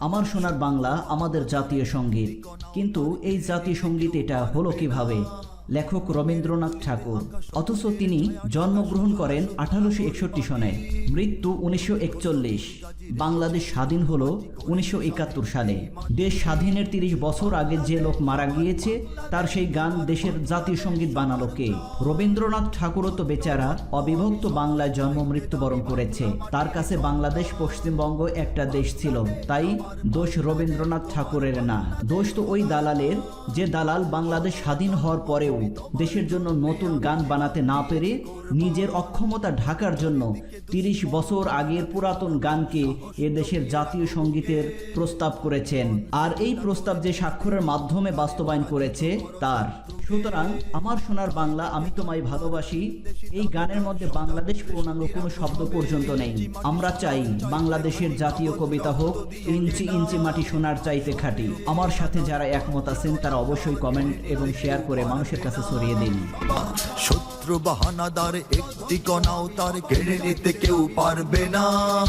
আমার সোনার বাংলা আমাদের জাতীয় সংগীত। কিন্তু এই জাতীয় সংগীত এটা হলো কীভাবে? লেখক রবীন্দ্রনাথ ঠাকুর। অথচ তিনি জন্মগ্রহণ করেন আঠারোশো একষট্টি সনে। মৃত্যু উনিশশো একচল্লিশ। বাংলাদেশ স্বাধীন হলো উনিশশো একাত্তর সালে। দেশ স্বাধীনের তিরিশ বছর আগে যে লোক মারা গিয়েছে, তার সেই গান দেশের জাতীয় সংগীত বানালো কে? রবীন্দ্রনাথ ঠাকুরও তো বেচারা অবিভক্ত বাংলায় জন্ম মৃত্যুবরণ করেছে। তার কাছে বাংলাদেশ পশ্চিমবঙ্গ একটা দেশ ছিল। তাই দোষ রবীন্দ্রনাথ ঠাকুরের না। দোষ তো ওই দালালের, যে দালাল বাংলাদেশ স্বাধীন হওয়ার পরেও দেশের জন্য নতুন গান বানাতে না পেরে নিজের অক্ষমতা ঢাকার জন্য তিরিশ বছর আগের পুরাতন গানকে এ দেশের জাতীয় সঙ্গীতের প্রস্তাব করেছেন। আর এই প্রস্তাব যে স্বাক্ষরের মাধ্যমে বাস্তবায়ন করেছে, তার। সুতরাং আমার সোনার বাংলা আমি তোমায় ভালোবাসি, এই গানের মধ্যে বাংলাদেশ পূর্ণাঙ্গ কোনো শব্দ পর্যন্ত নেই। আমরা চাই বাংলাদেশের জাতীয় কবিতা হোক, ইঞ্চি ইঞ্চি মাটি সোনার চাইতে খাটি। আমার সাথে যারা একমত আছেন, তারা অবশ্যই কমেন্ট এবং শেয়ার করে মানুষের কাছে ছড়িয়ে দিন। শত্রু বাহানাদার একটি কণাও তার কেড়ে নিতে কেউ পারবে না।